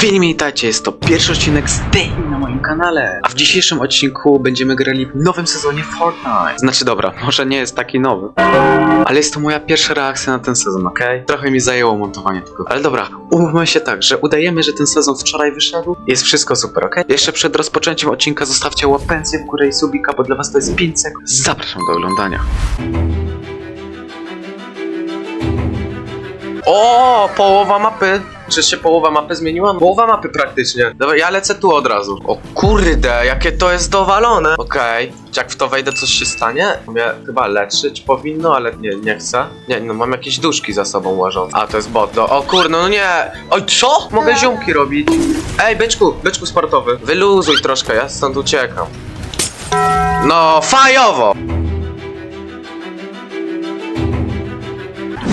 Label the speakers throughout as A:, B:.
A: Witajcie, jest to pierwszy odcinek z tej na moim kanale. A w dzisiejszym odcinku będziemy grali w nowym sezonie Fortnite. Znaczy dobra, może nie jest taki nowy, ale jest to moja pierwsza reakcja na ten sezon, okej? Trochę mi zajęło montowanie tego. Ale dobra, umówmy się tak, że udajemy, że ten sezon wczoraj wyszedł. Jest wszystko super, okej? Jeszcze przed rozpoczęciem odcinka zostawcie łapencję w górę i subika, bo dla was to jest 5 sekund. Zapraszam do oglądania. O, połowa mapy. Czy się połowa mapy zmieniła? Połowa mapy praktycznie. Dobra, ja lecę tu od razu. O kurde, jakie to jest dowalone. Okej, jak w to wejdę, coś się stanie? Mnie chyba leczyć powinno, ale nie, nie chcę. Nie, no mam jakieś duszki za sobą łażąc. A, to jest bot. No, o kurde, no nie. Oj, co? Mogę ziomki robić. Ej, byczku, byczku sportowy. Wyluzuj troszkę, ja stąd uciekam. No, fajowo!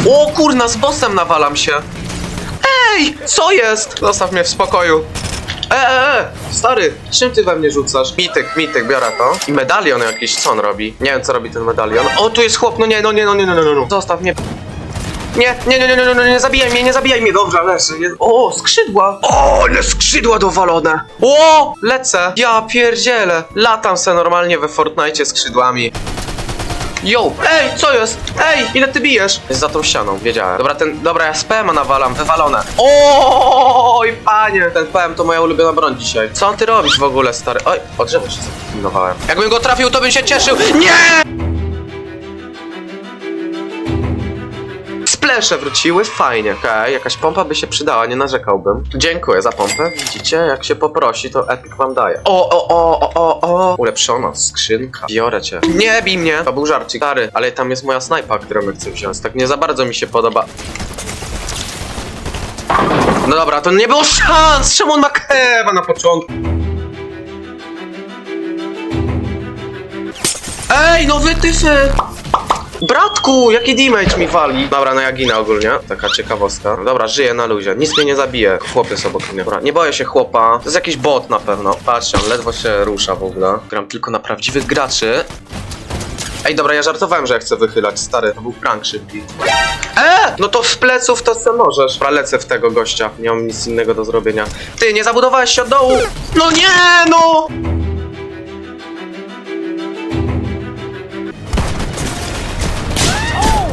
A: O kurna, z bossem nawalam się. Ej, co jest? Zostaw mnie w spokoju. E, e, e, stary, czym ty we mnie rzucasz? Mityk, mityk, biorę to. I medalion jakiś, co on robi? Nie wiem, co robi ten medalion. O, tu jest chłop, no nie, no nie, no nie, no nie, no, no. Zostaw mnie. Nie, nie, nie, nie, nie, nie, nie, zabijaj mnie, nie zabijaj mnie, dobrze, leży. Nie. O, skrzydła. O, ale skrzydła dowalone. O, lecę. Ja pierdzielę. Latam se normalnie we Fortnite skrzydłami. Yo! Ej, co jest? Ej, ile ty bijesz? Jest za tą ścianą, wiedziałem. Dobra, ten, dobra, ja z PM nawalam, wywalone. Oj, panie! Ten PM to moja ulubiona broń dzisiaj. Co ty robisz w ogóle, stary? Oj, o drzewo się zaklinowałem. Jakbym go trafił, to bym się cieszył. Nie! Splesze wróciły, fajnie, okej, jakaś pompa by się przydała, nie narzekałbym. Dziękuję za pompę, widzicie, jak się poprosi, to Epic wam daje. O, o, o, o, o, o, ulepszona skrzynka, biorę cię. Nie bij mnie, to był żarcik, stary, ale tam jest moja snajpa, którą chcę wziąć, tak nie za bardzo mi się podoba. No dobra, to nie było szans, czemu on ma kewa na początku? Ej, no wytyfy! Bratku, jaki damage mi wali? Dobra, no ja ginę ogólnie. Taka ciekawostka. Dobra, żyję na luzie. Nic mnie nie zabije. Chłopiec obok mnie. Dobra, nie boję się chłopa. To jest jakiś bot na pewno. Patrzcie, on ledwo się rusza w ogóle. Gram tylko na prawdziwych graczy. Ej, dobra, ja żartowałem, że ja chcę wychylać, stary. To był prank szybki. E! No to w pleców to co możesz. Dobra, lecę w tego gościa. Nie mam nic innego do zrobienia. Ty, nie zabudowałeś się od dołu? No nie, no!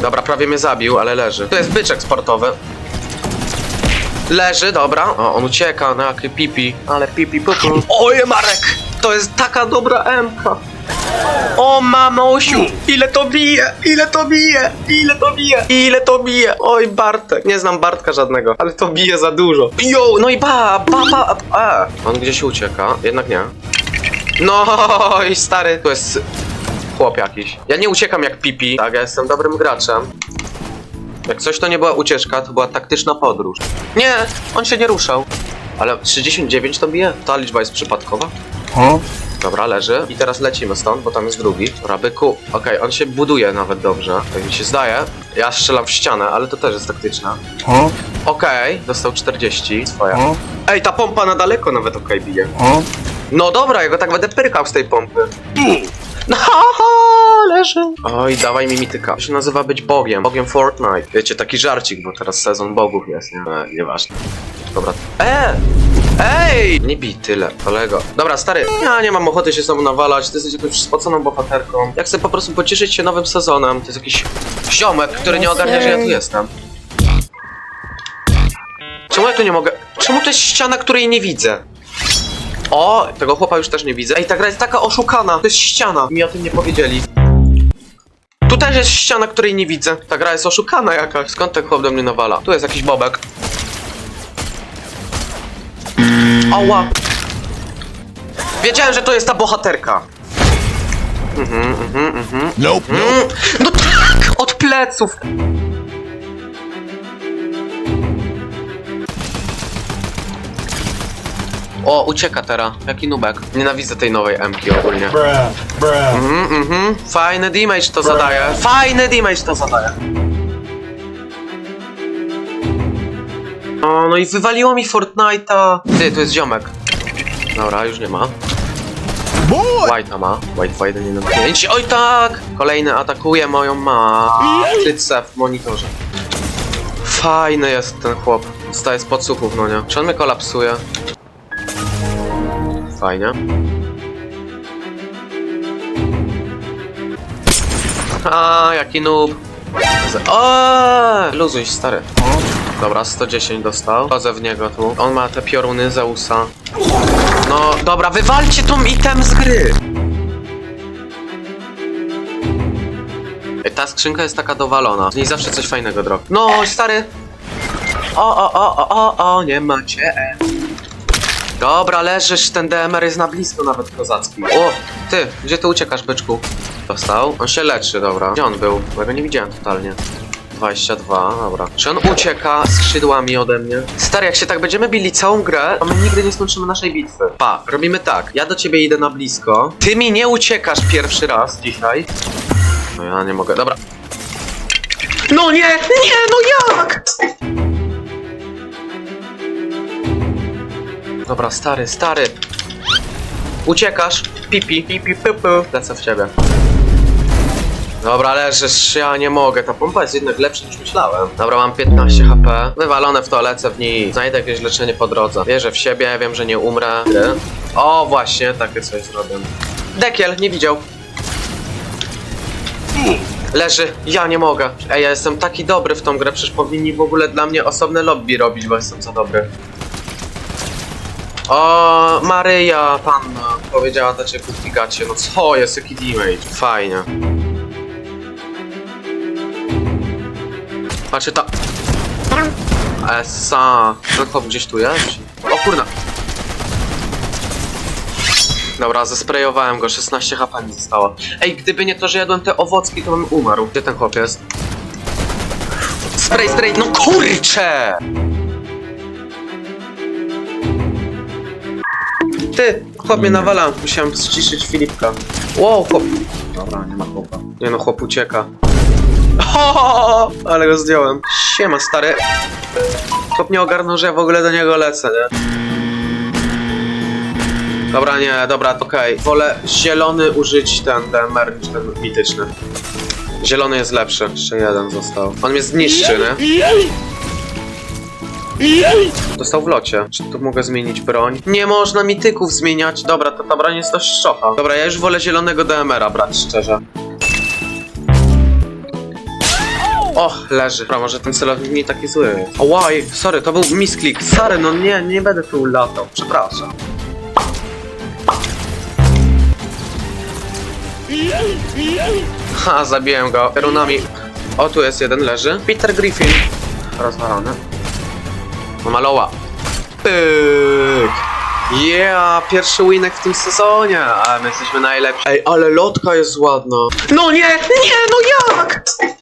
A: Dobra, prawie mnie zabił, ale leży. To jest byczek sportowy. Leży, dobra. O, on ucieka, no jakie pipi. Ale pipi, pupu. Oje, Marek! To jest taka dobra emka. O, mamosiu! Ile to bije! Ile to bije! Ile to bije! Ile to bije! Oj, Bartek. Nie znam Bartka żadnego, ale to bije za dużo. Jo, no i ba, ba, ba, a. On gdzieś ucieka, jednak nie. No i stary, to jest chłop jakiś. Ja nie uciekam jak pipi, tak, ja jestem dobrym graczem. Jak coś to nie była ucieczka, to była taktyczna podróż. Nie, on się nie ruszał. Ale 69 to bije? Ta liczba jest przypadkowa? Dobra, leży. I teraz lecimy stąd, bo tam jest drugi. Dobra, byku. Okej, on się buduje nawet dobrze. Tak mi się zdaje. Ja strzelam w ścianę, ale to też jest taktyczna. Okej, dostał 40. Swoja. Ej, ta pompa na daleko nawet okej bije. No dobra, ja go tak będę pyrkał z tej pompy. No, leży. Oj, dawaj mi mityka. To się nazywa być bogiem. Bogiem Fortnite. Wiecie, taki żarcik, bo teraz sezon bogów jest, nie? E, nieważne. Dobra. E! Ej! Nie bij tyle, kolego. Dobra, stary, ja nie mam ochoty się znowu nawalać. Ty jesteś jakąś spoconą bohaterką. Ja chcę po prostu pocieszyć się nowym sezonem. To jest jakiś ziomek, który nie ogarnia, że ja tu jestem. Czemu ja tu nie mogę? Czemu to jest ściana, której nie widzę? O, tego chłopa już też nie widzę. Ej, ta gra jest taka oszukana. To jest ściana. Mi o tym nie powiedzieli. Tu też jest ściana, której nie widzę. Ta gra jest oszukana jakaś. Skąd ten chłop do mnie nawala? Tu jest jakiś bobek. Ała. Wiedziałem, że to jest ta bohaterka. Mhm, mhm, mhm.
B: Nope, nope.
A: Mm, no tak! Od pleców! O, ucieka teraz. Jaki nubek. Nienawidzę tej nowej M-ki ogólnie.
B: Bruh, bruh.
A: Mhm, mhm. Fajny damage to zadaje. Fajny damage to zadaje. O, no i wywaliło mi Fortnite'a. Ty, tu jest ziomek. Dobra, już nie ma.
B: Boy!
A: White'a ma. White 2115. Oj tak! Kolejny atakuje moją matrycę w monitorze. Fajny jest ten chłop. Staje z podsłuchów, no nie? Czy on mnie kolapsuje? Fajnie. A, jaki noob. O, luzuj, stary. Dobra, 110 dostał. Chodzę w niego tu. On ma te pioruny Zeusa. No, dobra, wywalcie tą item z gry! Ta skrzynka jest taka dowalona. Z niej zawsze coś fajnego drop. No, stary! O, o, o, o, o, o, nie macie. Dobra, leżysz, ten DMR jest na blisko nawet kozacki. O, ty, gdzie ty uciekasz, byczku? Dostał? On się leczy, dobra. Gdzie on był? Bo ja go nie widziałem totalnie. 22, dobra. Czy on ucieka skrzydłami ode mnie? Stary, jak się tak będziemy bili całą grę, to my nigdy nie skończymy naszej bitwy. Pa, robimy tak. Ja do ciebie idę na blisko. Ty mi nie uciekasz pierwszy raz dzisiaj. No ja nie mogę, dobra. No nie, nie, no jak? Dobra, stary, stary. Uciekasz. Pipi, pipi, pupu. Lecę w ciebie. Dobra, leżysz, ja nie mogę. Ta pompa jest jednak lepsza niż myślałem. Dobra, mam 15 HP. Wywalone w to, lecę w niej. Znajdę jakieś leczenie po drodze. Wierzę w siebie, wiem, że nie umrę. O, właśnie, takie coś zrobię. Dekiel, nie widział. Leży, ja nie mogę. Ej, ja jestem taki dobry w tą grę, przecież powinni w ogóle dla mnie osobne lobby robić, bo jestem za dobry. O, Maryja, panna, powiedziała dać kupi gacie. No co jest, jaki damage. Fajnie. Patrzcie ta... Esa. Ten chłop gdzieś tu jest? O kurna. Dobra, zesprayowałem go, 16 HP mi zostało. Ej, gdyby nie to, że jadłem te owocki, to bym umarł. Gdzie ten chłop jest? Spray, spray, no kurcze! Ty, chłop mnie nawala, musiałem ściszyć Filipka. Wow, chłop. Dobra, nie ma chłopa. Nie no, chłop ucieka. O, ale go zdjąłem. Siema, stary. Chłop nie ogarnął, że ja w ogóle do niego lecę, nie? Dobra, nie, dobra, okej. Wolę zielony użyć ten DMR niż ten mityczny. Zielony jest lepszy. Jeszcze jeden został. On mnie zniszczy, nie? Dostał w locie. Czy tu mogę zmienić broń? Nie można mityków zmieniać. Dobra, to ta broń jest dość szczocha. Dobra, ja już wolę zielonego DMR-a brać, szczerze. O, leży. Dobra, może ten celownik nie taki zły jest. O, łaj, sorry, to był misklik. Sorry, no nie, nie będę tu latał. Przepraszam. Ha, zabiłem go. Runami. O, tu jest jeden, leży. Peter Griffin. Rozwalony. Maloła. Pyk. Yeah, pierwszy winek w tym sezonie, a my jesteśmy najlepsi. Ej, ale lotka jest ładna. No nie, nie, no jak?